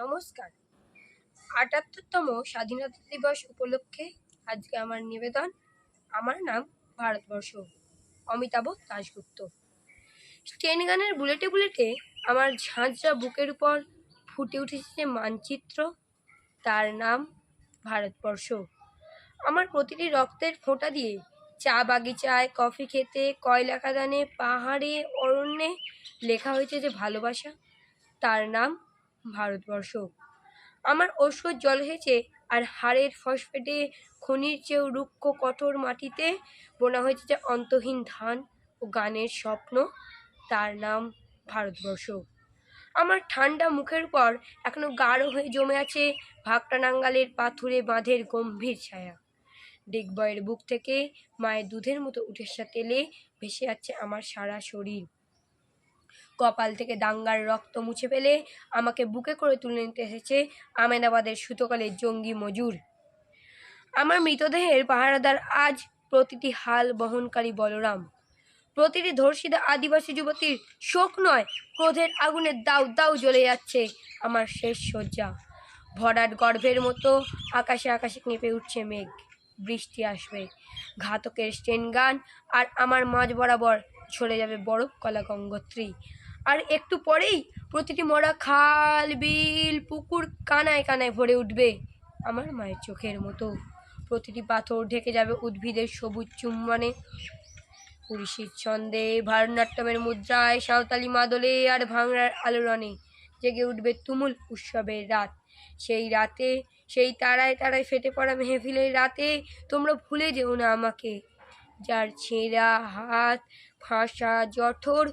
নমস্কার। আটাত্তরতম স্বাধীনতা দিবস উপলক্ষে আজকে আমার নিবেদন। আমার নাম ভারতবর্ষ, অমিতাভ দাশগুপ্ত। স্টেন গানের বুলেটে বুলেটে আমার ঝাঁঝরা বুকের উপর ফুটে উঠেছে যে মানচিত্র, তার নাম ভারতবর্ষ। আমার প্রতিটি রক্তের ফোঁটা দিয়ে চা বাগিচায়, কফি খেতে, কয়লা খাদানে, পাহাড়ে, অরণ্যে লেখা হয়েছে যে ভালোবাসা, তার নাম ভারতবর্ষ। আমার ঔষধ জল হয়েছে আর হাড়ের ফসফেটে খনির চেয়েও রুক্ষ কঠোর মাটিতে বোনা হয়েছে যে অন্তহীন ধান ও গানের স্বপ্ন। তার নাম ভারতবর্ষ। আমার ঠান্ডা মুখের পর এখনও গাঢ় হয়ে জমে আছে ভাগটা নাঙ্গালের পাথুরে বাঁধের গম্ভীর ছায়া। ডিগবয়ের বুক থেকে মায়ের দুধের মতো উঠে আসা তেলে ভেসে যাচ্ছে আমার সারা শরীর। কপাল থেকে দাঙ্গার রক্ত মুছে ফেলে আমাকে বুকে করে তুলে নিতে এসেছে আমেদাবাদের সুতোকালের জঙ্গি মজুর। আমার মৃতদেহের পাহারাদার আজ প্রতিটি হাল বহনকারী বলরাম। প্রতিটি ধর্ষিতা আদিবাসী যুবতীর শোক নয়, ক্রোধের আগুনে দাউ দাউ জ্বলে যাচ্ছে আমার শেষ শয্যা। ভরাট গর্ভের মতো আকাশে আকাশে কেঁপে উঠছে মেঘ, বৃষ্টি আসবে, ঘাতকের স্টেন গান আর আমার মাঝ বরাবর ছড়ে যাবে বরফ কলা গঙ্গোত্রী। আর একটু পরেই প্রতিটি মরা খাল, বিল, পুকুর কানায় কানায় ভরে উঠবে আমার মায়ের চোখের মতো। প্রতিটি পাথর ঢেকে যাবে উদ্ভিদের সবুজ চুম্বনে। পুলিশের ছন্দে, ভারতনাট্যমের মুদ্রায়, সাঁওতালি মাদলে আর ভাঙড়ার আলোড়নে জেগে উঠবে তুমুল উৎসবের রাত। সেই রাতে, সেই তারায় তারায় ফেটে পড়া মেহফিলের রাতে তোমরা ভুলে যেও না আমাকে। যার ছেঁড়া হাত, ফাঁসা, জঠর